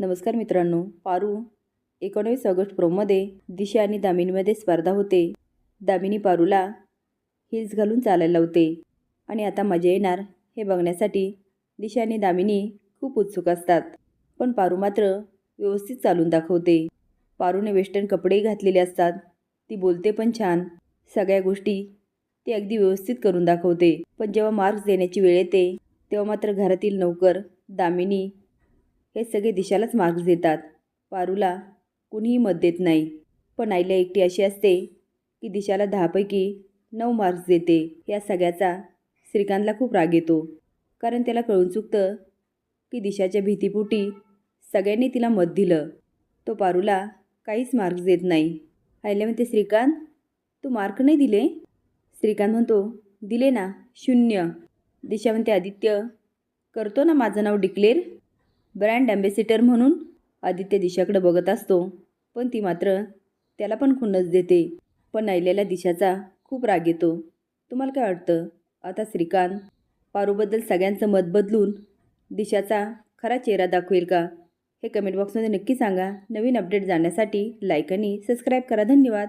नमस्कार मित्रांनो पारू एकोणावीस ऑगस्ट प्रोमध्ये दिशा आणि दामिनीमध्ये स्पर्धा होते. दामिनी पारूला हिल्स घालून चालायला होते आणि आता मजा येणार हे बघण्यासाठी दिशा आणि दामिनी खूप उत्सुक असतात. पण पारू मात्र व्यवस्थित चालून दाखवते. पारूने वेस्टर्न कपडेही घातलेले असतात. ती बोलते पण छान. सगळ्या गोष्टी ती अगदी व्यवस्थित करून दाखवते. पण जेव्हा मार्क्स देण्याची वेळ येते तेव्हा मात्र घरातील नोकर दामिनी हे सगळे दिशालाच मार्क्स देतात. पारूला कुणीही मत देत नाही. पण आईला एकटी अशी असते की दिशाला दहापैकी नऊ मार्क्स देते. या सगळ्याचा श्रीकांतला खूप राग येतो. कारण त्याला कळून चुकतं की दिशाच्या भीतीपोटी सगळ्यांनी तिला मत दिलं. तो पारूला काहीच मार्क्स देत नाही. आईला म्हणते श्रीकांत तू मार्क नाही दिले? श्रीकांत म्हणतो दिले ना शून्य. दिशा म्हणते आदित्य करतो ना माझं नाव डिक्लेअर? ब्रँड ॲम्बेसिटर म्हणून आदित्य दिशाकडे बघत असतो. पण ती मात्र त्याला पण खुन्नस देते. पण नैल्याला दिशाचा खूप राग येतो. तुम्हाला काय वाटतं? आता श्रीकांत पारूबद्दल सगळ्यांचं मत बदलून दिशाचा खरा चेहरा दाखवेल का? हे कमेंट बॉक्समध्ये नक्की सांगा. नवीन अपडेट जाण्यासाठी लाईक आणि सबस्क्राईब करा. धन्यवाद.